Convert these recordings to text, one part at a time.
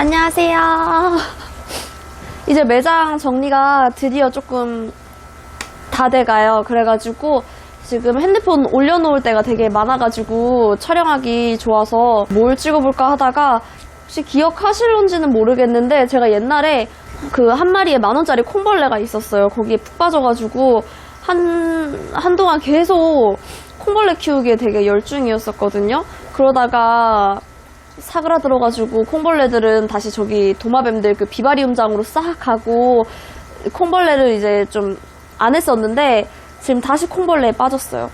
안녕하세요. 이제 매장 정리가 드디어 조금 다 돼가요. 그래가지고 지금 핸드폰 올려놓을 때가 되게 많아가지고 촬영하기 좋아서 뭘 찍어볼까 하다가 혹시 기억하실런지는 모르겠는데 제가 옛날에 그 한 마리에 만 원짜리 콩벌레가 있었어요. 거기에 푹 빠져가지고 한 한동안 계속 콩벌레 키우기에 되게 열중이었었거든요. 그러다가 사그라들어가지고 콩벌레들은 다시 저기 도마뱀들 그 비바리움장으로 싹 가고 콩벌레를 이제 좀 안 했었는데 지금 다시 콩벌레에 빠졌어요.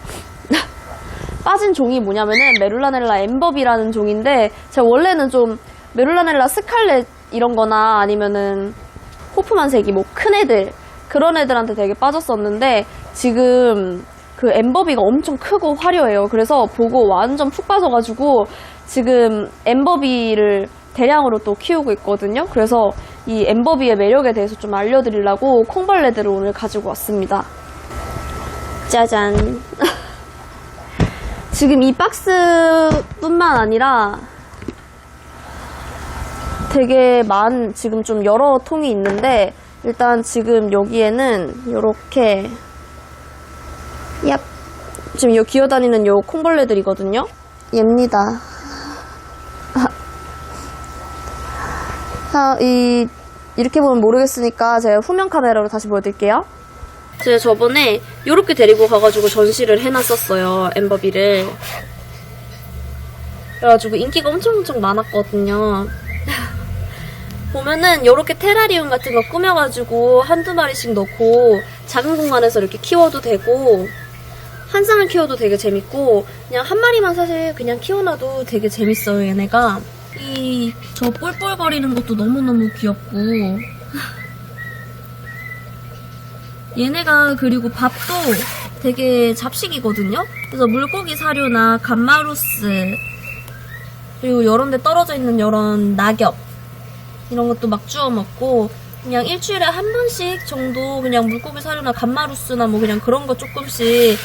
빠진 종이 뭐냐면은 메룰라넬라 엠버비라는 종인데 제가 원래는 좀 메룰라넬라 스칼렛 이런 거나 아니면은 호프만색이 뭐 큰 애들 그런 애들한테 되게 빠졌었는데 지금 그 엠버비가 엄청 크고 화려해요. 그래서 보고 완전 푹 빠져가지고 지금 엠버비를 대량으로 또 키우고 있거든요. 그래서 이 엠버비의 매력에 대해서 좀 알려드리려고 콩벌레들을 오늘 가지고 왔습니다. 짜잔. 지금 이 박스뿐만 아니라 되게 많, 지금 좀 여러 통이 있는데, 일단 지금 여기에는 이렇게, 얍. 지금 요 기어다니는 요 콩벌레들이거든요. 얘입니다. 자, 이, 이렇게 보면 모르겠으니까 제가 후면 카메라로 다시 보여드릴게요. 제가 저번에 이렇게 데리고 가가지고 전시를 해놨었어요, 엠버비를. 그래가지고 인기가 엄청 엄청 많았거든요. 보면은 이렇게 테라리움 같은 거 꾸며가지고 한두 마리씩 넣고 작은 공간에서 이렇게 키워도 되고 한 쌍을 키워도 되게 재밌고 그냥 한 마리만 사실 그냥 키워놔도 되게 재밌어요 얘네가. 이저 볼볼거리는 것도 너무너무 귀엽고. 얘네가 그리고 밥도 되게 잡식이거든요? 그래서 물고기 사료나 감마루스 그리고 이런 데 떨어져 있는 이런 낙엽 이런 것도 막 주워 먹고 그냥 일주일에 한 번씩 정도 그냥 물고기 사료나 감마루스나 뭐 그냥 그런 거 조금씩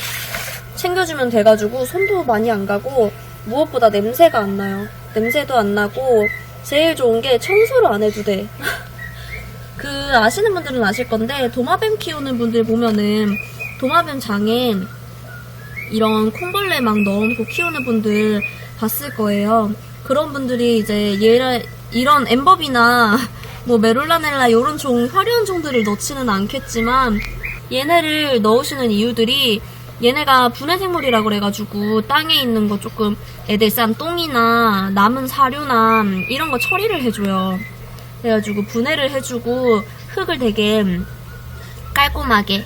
챙겨주면 돼가지고 손도 많이 안 가고 무엇보다 냄새가 안 나요. 냄새도 안 나고 제일 좋은 게 청소를 안 해도 돼. 그 아시는 분들은 아실 건데 도마뱀 키우는 분들 보면은 도마뱀 장에 이런 콩벌레 막 넣어놓고 키우는 분들 봤을 거예요. 그런 분들이 이제 얘를 이런 엠버비나 뭐 메롤라넬라 이런 종 화려한 종들을 넣지는 않겠지만 얘네를 넣으시는 이유들이 얘네가 분해 생물이라 그래가지고 땅에 있는 거 조금 애들 싼 똥이나 남은 사료나 이런 거 처리를 해줘요. 그래가지고 분해를 해주고 흙을 되게 깔끔하게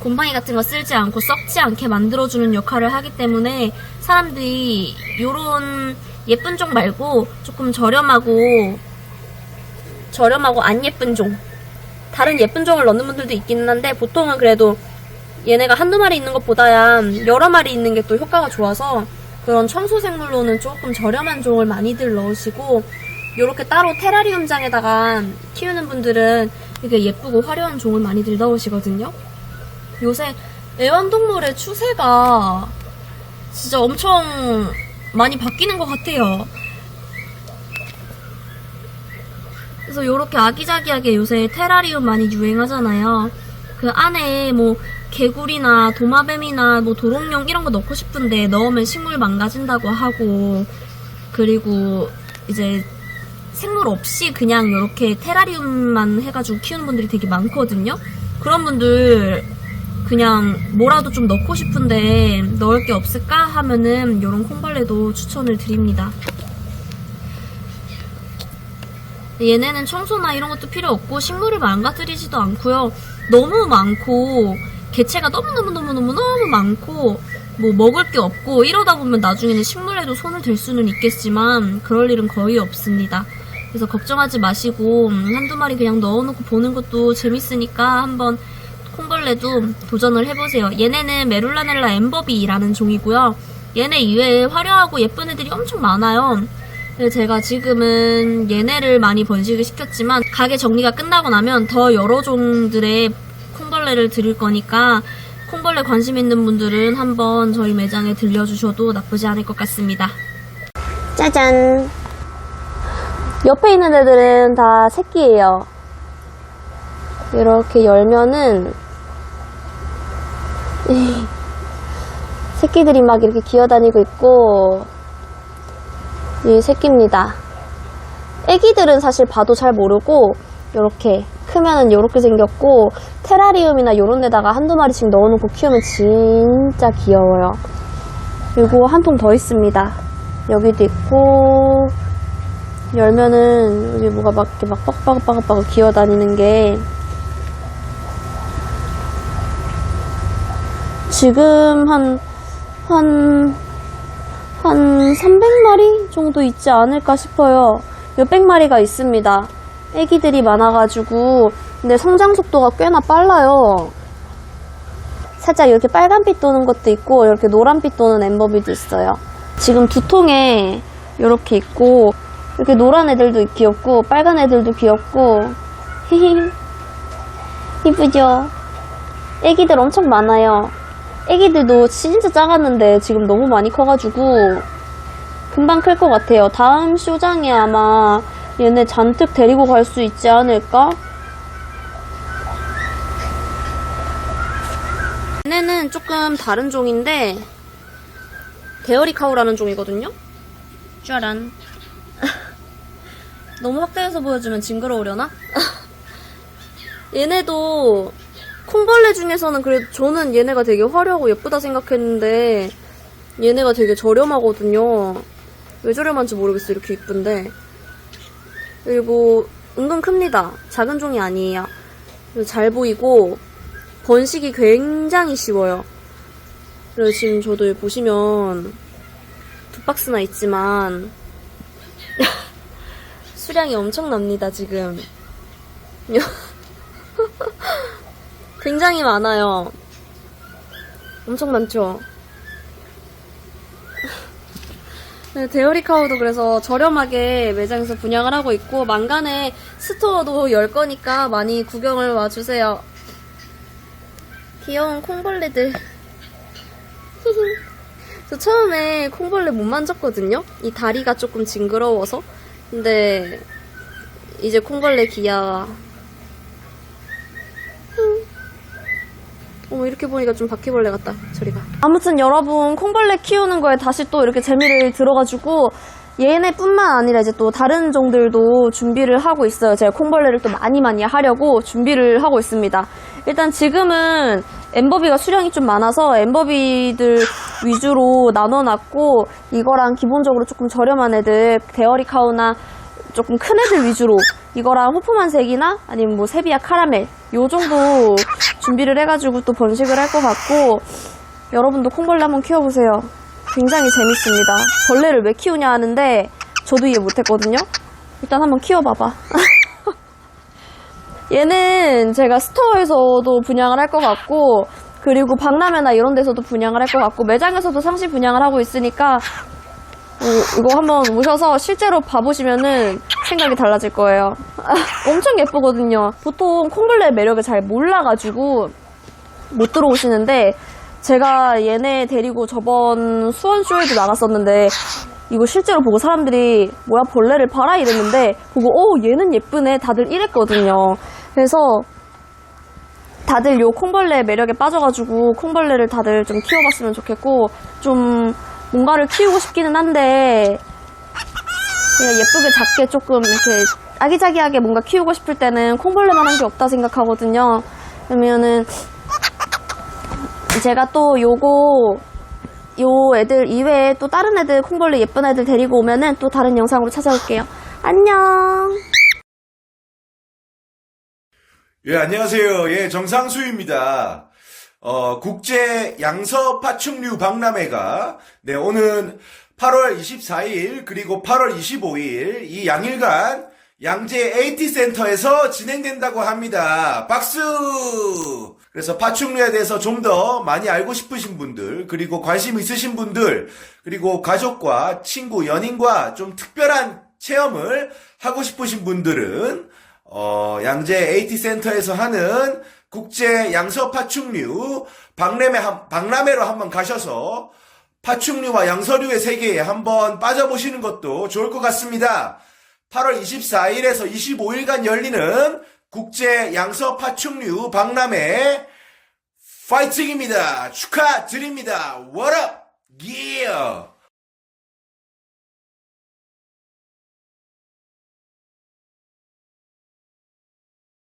곰팡이 같은 거 쓸지 않고 썩지 않게 만들어주는 역할을 하기 때문에 사람들이 요런 예쁜 종 말고 조금 저렴하고 저렴하고 안 예쁜 종 다른 예쁜 종을 넣는 분들도 있기는 한데 보통은 그래도 얘네가 한두 마리 있는 것보다야 여러 마리 있는 게 또 효과가 좋아서 그런 청소 생물로는 조금 저렴한 종을 많이들 넣으시고 이렇게 따로 테라리움장에다가 키우는 분들은 되게 예쁘고 화려한 종을 많이들 넣으시거든요. 요새 애완동물의 추세가 진짜 엄청 많이 바뀌는 것 같아요. 그래서 이렇게 아기자기하게 요새 테라리움 많이 유행하잖아요. 그 안에 뭐 개구리나 도마뱀이나 뭐 도롱뇽 이런 거 넣고 싶은데 넣으면 식물 망가진다고 하고 그리고 이제 생물 없이 그냥 이렇게 테라리움만 해가지고 키우는 분들이 되게 많거든요. 그런 분들 그냥 뭐라도 좀 넣고 싶은데 넣을 게 없을까 하면은 이런 콩벌레도 추천을 드립니다. 얘네는 청소나 이런 것도 필요 없고 식물을 망가뜨리지도 않고요. 너무 많고 개체가 너무너무너무너무너무 많고 뭐 먹을 게 없고 이러다 보면 나중에는 식물에도 손을 댈 수는 있겠지만 그럴 일은 거의 없습니다. 그래서 걱정하지 마시고 음, 한두 마리 그냥 넣어놓고 보는 것도 재밌으니까 한번 콩벌레도 도전을 해보세요. 얘네는 메룰라넬라 엠버비라는 종이고요. 얘네 이외에 화려하고 예쁜 애들이 엄청 많아요. 제가 지금은 얘네를 많이 번식을 시켰지만 가게 정리가 끝나고 나면 더 여러 종들의 콩벌레를 드릴 거니까 콩벌레 관심 있는 분들은 한번 저희 매장에 들려주셔도 나쁘지 않을 것 같습니다. 짜잔. 옆에 있는 애들은 다 새끼예요. 이렇게 열면은 이 새끼들이 막 이렇게 기어다니고 있고 이 새끼입니다. 애기들은 사실 봐도 잘 모르고 이렇게 크면은 이렇게 생겼고 테라리움이나 이런 데다가 한두 마리씩 넣어놓고 키우면 진짜 귀여워요. 그리고 한 통 더 있습니다. 여기도 있고 열면은 여기 뭐가 막 이렇게 막 뻑뻑뻑뻑 기어다니는 게 지금 한, 한, 한 300마리 정도 있지 않을까 싶어요. 몇백 마리가 있습니다. 애기들이 많아가지고, 근데 성장 속도가 꽤나 빨라요. 살짝 이렇게 빨간빛 도는 것도 있고, 이렇게 노란빛 도는 엠버비도 있어요. 지금 두 통에 이렇게 있고, 이렇게 노란 애들도 귀엽고, 빨간 애들도 귀엽고, 히히. 이쁘죠? 애기들 엄청 많아요. 애기들도 진짜 작았는데 지금 너무 많이 커가지고 금방 클 것 같아요. 다음 쇼장에 아마 얘네 잔뜩 데리고 갈 수 있지 않을까? 얘네는 조금 다른 종인데 데어리 카우라는 종이거든요. 짜란. 너무 확대해서 보여주면 징그러우려나? 얘네도 콩벌레 중에서는 그래도 저는 얘네가 되게 화려하고 예쁘다 생각했는데 얘네가 되게 저렴하거든요. 왜 저렴한지 모르겠어요. 이렇게 이쁜데. 그리고 은근 큽니다. 작은 종이 아니에요. 그리고 잘 보이고 번식이 굉장히 쉬워요. 그래서 지금 저도 보시면 두 박스나 있지만 수량이 엄청납니다. 지금. 굉장히 많아요. 엄청 많죠? 네, 데어리 카우도 그래서 저렴하게 매장에서 분양을 하고 있고, 망간에 스토어도 열 거니까 많이 구경을 와주세요. 귀여운 콩벌레들. 저 처음에 콩벌레 못 만졌거든요? 이 다리가 조금 징그러워서. 근데, 이제 콩벌레 기아 어머 이렇게 보니까 좀 바퀴벌레 같다 저리가. 아무튼 여러분 콩벌레 키우는 거에 다시 또 이렇게 재미를 들어가지고 얘네뿐만 아니라 이제 또 다른 종들도 준비를 하고 있어요. 제가 콩벌레를 또 많이 많이 하려고 준비를 하고 있습니다. 일단 지금은 엠버비가 수량이 좀 많아서 엠버비들 위주로 나눠놨고 이거랑 기본적으로 조금 저렴한 애들 데어리 카우나 조금 큰 애들 위주로 이거랑 호프만 색이나 아니면 뭐 세비야 카라멜 요 정도 준비를 해가지고 또 번식을 할 것 같고 여러분도 콩벌레 한번 키워보세요. 굉장히 재밌습니다. 벌레를 왜 키우냐 하는데 저도 이해 못했거든요. 일단 한번 키워봐봐. 얘는 제가 스토어에서도 분양을 할 것 같고 그리고 박람회나 이런 데서도 분양을 할 것 같고 매장에서도 상시 분양을 하고 있으니까 어, 이거 한번 오셔서 실제로 봐보시면은 생각이 달라질 거예요. 엄청 예쁘거든요. 보통 콩벌레 매력을 잘 몰라가지고 못 들어오시는데 제가 얘네 데리고 저번 수원쇼에도 나갔었는데 이거 실제로 보고 사람들이 뭐야 벌레를 봐라 이랬는데 보고 어 얘는 예쁘네 다들 이랬거든요. 그래서 다들 요 콩벌레 매력에 빠져가지고 콩벌레를 다들 좀 키워봤으면 좋겠고 좀 뭔가를 키우고 싶기는 한데 예쁘게 작게 조금 이렇게 아기자기하게 뭔가 키우고 싶을 때는 콩벌레만 한 게 없다 생각하거든요. 그러면은 제가 또 요거 요 애들 이외에 또 다른 애들 콩벌레 예쁜 애들 데리고 오면은 또 다른 영상으로 찾아올게요. 안녕. 예, 안녕하세요. 예, 정상수입니다. 어, 국제 양서 파충류 박람회가, 네, 오는 8월 24일, 그리고 8월 25일, 이 양일간 양재 AT 센터에서 진행된다고 합니다. 박수! 그래서 파충류에 대해서 좀 더 많이 알고 싶으신 분들, 그리고 관심 있으신 분들, 그리고 가족과 친구, 연인과 좀 특별한 체험을 하고 싶으신 분들은 어, 양재 AT 센터에서 하는 국제 양서 파충류 박람회 한, 박람회로 한번 가셔서 파충류와 양서류의 세계에 한번 빠져보시는 것도 좋을 것 같습니다. 8월 24일에서 25일간 열리는 국제 양서 파충류 박람회 파이팅입니다. 축하드립니다. What up? Yeah!